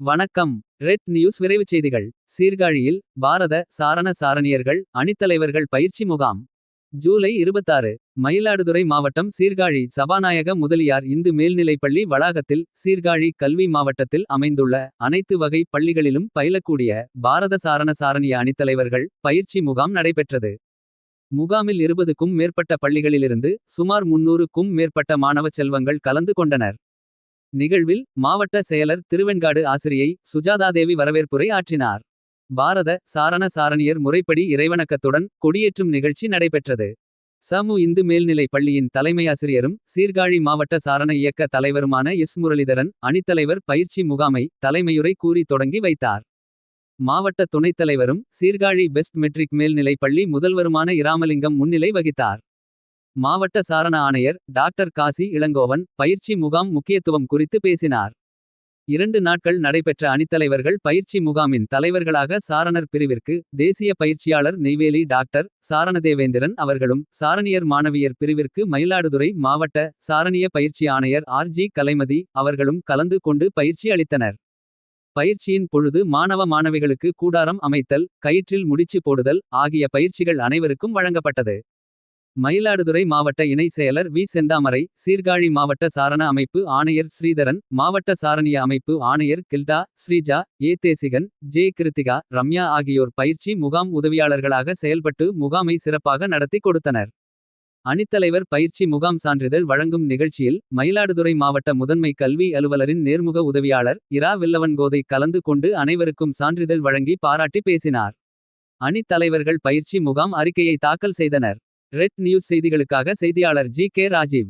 வணக்கம். Red news விரைவுச் செய்திகள். சீர்காழியில் பாரத சாரண சாரணியர்கள் அணித்தலைவர்கள் பயிற்சி முகாம். ஜூலை 26 மயிலாடுதுறை மாவட்டம் சீர்காழி சபாநாயக முதலியார் இந்து மேல்நிலைப்பள்ளி வளாகத்தில் சீர்காழி கல்வி மாவட்டத்தில் அமைந்துள்ள அனைத்து வகை பள்ளிகளிலும் பயிலக்கூடிய பாரத சாரண சாரணிய அணித்தலைவர்கள் பயிற்சி முகாம் நடைபெற்றது. முகாமில் இருபதுக்கும் மேற்பட்ட பள்ளிகளிலிருந்து சுமார் முன்னூறுக்கும் மேற்பட்ட மாணவ செல்வங்கள் கலந்து கொண்டனர். நிகழ்வில் மாவட்ட செயலர் திருவெண்காடு ஆசிரியை சுஜாதாதேவி வரவேற்புரை ஆற்றினார். பாரத சாரண சாரணியர் முறைப்படி இறைவணக்கத்துடன் கொடியேற்றும் நிகழ்ச்சி நடைபெற்றது. சமு இந்து மேல்நிலைப் பள்ளியின் தலைமையாசிரியரும் சீர்காழி மாவட்ட சாரண இயக்க தலைவருமான எஸ். முரளிதரன் அணித்தலைவர் பயிற்சி முகாமை தலைமையுரை கூறி தொடங்கி வைத்தார். மாவட்ட துணைத் தலைவரும் சீர்காழி பெஸ்ட் மெட்ரிக் மேல்நிலைப் பள்ளி முதல்வருமான இராமலிங்கம் முன்னிலை வகித்தார். மாவட்ட சாரண ஆணையர் டாக்டர் காசி இளங்கோவன் பயிற்சி முகாம் முக்கியத்துவம் குறித்து பேசினார். இரண்டு நாட்கள் நடைபெற்ற அணித்தலைவர்கள் பயிற்சி முகாமின் தலைவர்களாக சாரணர் பிரிவிற்கு தேசிய பயிற்சியாளர் நெய்வேலி டாக்டர் சாரணதேவேந்திரன் அவர்களும் சாரணியர் மாணவியர் பிரிவிற்கு மயிலாடுதுறை மாவட்ட சாரணிய பயிற்சி ஆணையர் ஆர்ஜி கலைமதி அவர்களும் கலந்து கொண்டு பயிற்சி அளித்தனர். பயிற்சியின் பொழுது மாணவ மாணவிகளுக்கு கூடாரம் அமைத்தல் கயிற்றில் முடிச்சு போடுதல் ஆகிய பயிற்சிகள் அனைவருக்கும் வழங்கப்பட்டது. மயிலாடுதுறை மாவட்ட இணை செயலர் வி. செந்தாமரை சீர்காழி மாவட்ட சாரண அமைப்பு ஆணையர் ஸ்ரீதரன் மாவட்ட சாரணிய அமைப்பு ஆணையர் கில்டா ஸ்ரீஜா ஏ. தேசிகன் ஜே. கிருத்திகா ரம்யா ஆகியோர் பயிற்சி முகாம் உதவியாளர்களாக செயல்பட்டு முகாமை சிறப்பாக நடத்தி கொடுத்தனர். அணித்தலைவர் பயிற்சி முகாம் சான்றிதழ் வழங்கும் நிகழ்ச்சியில் மயிலாடுதுறை மாவட்ட முதன்மை கல்வி அலுவலரின் நேர்முக உதவியாளர் இரா. வில்லவன்கோதை கலந்து கொண்டு அனைவருக்கும் சான்றிதழ் வழங்கி பாராட்டி பேசினார். அணித்தலைவர்கள் பயிற்சி முகாம் அறிக்கையை தாக்கல் செய்தனர். ரெட் நியூஸ் செய்திகளுக்காக செய்தியாளர் ஜி கே ராஜீவ்.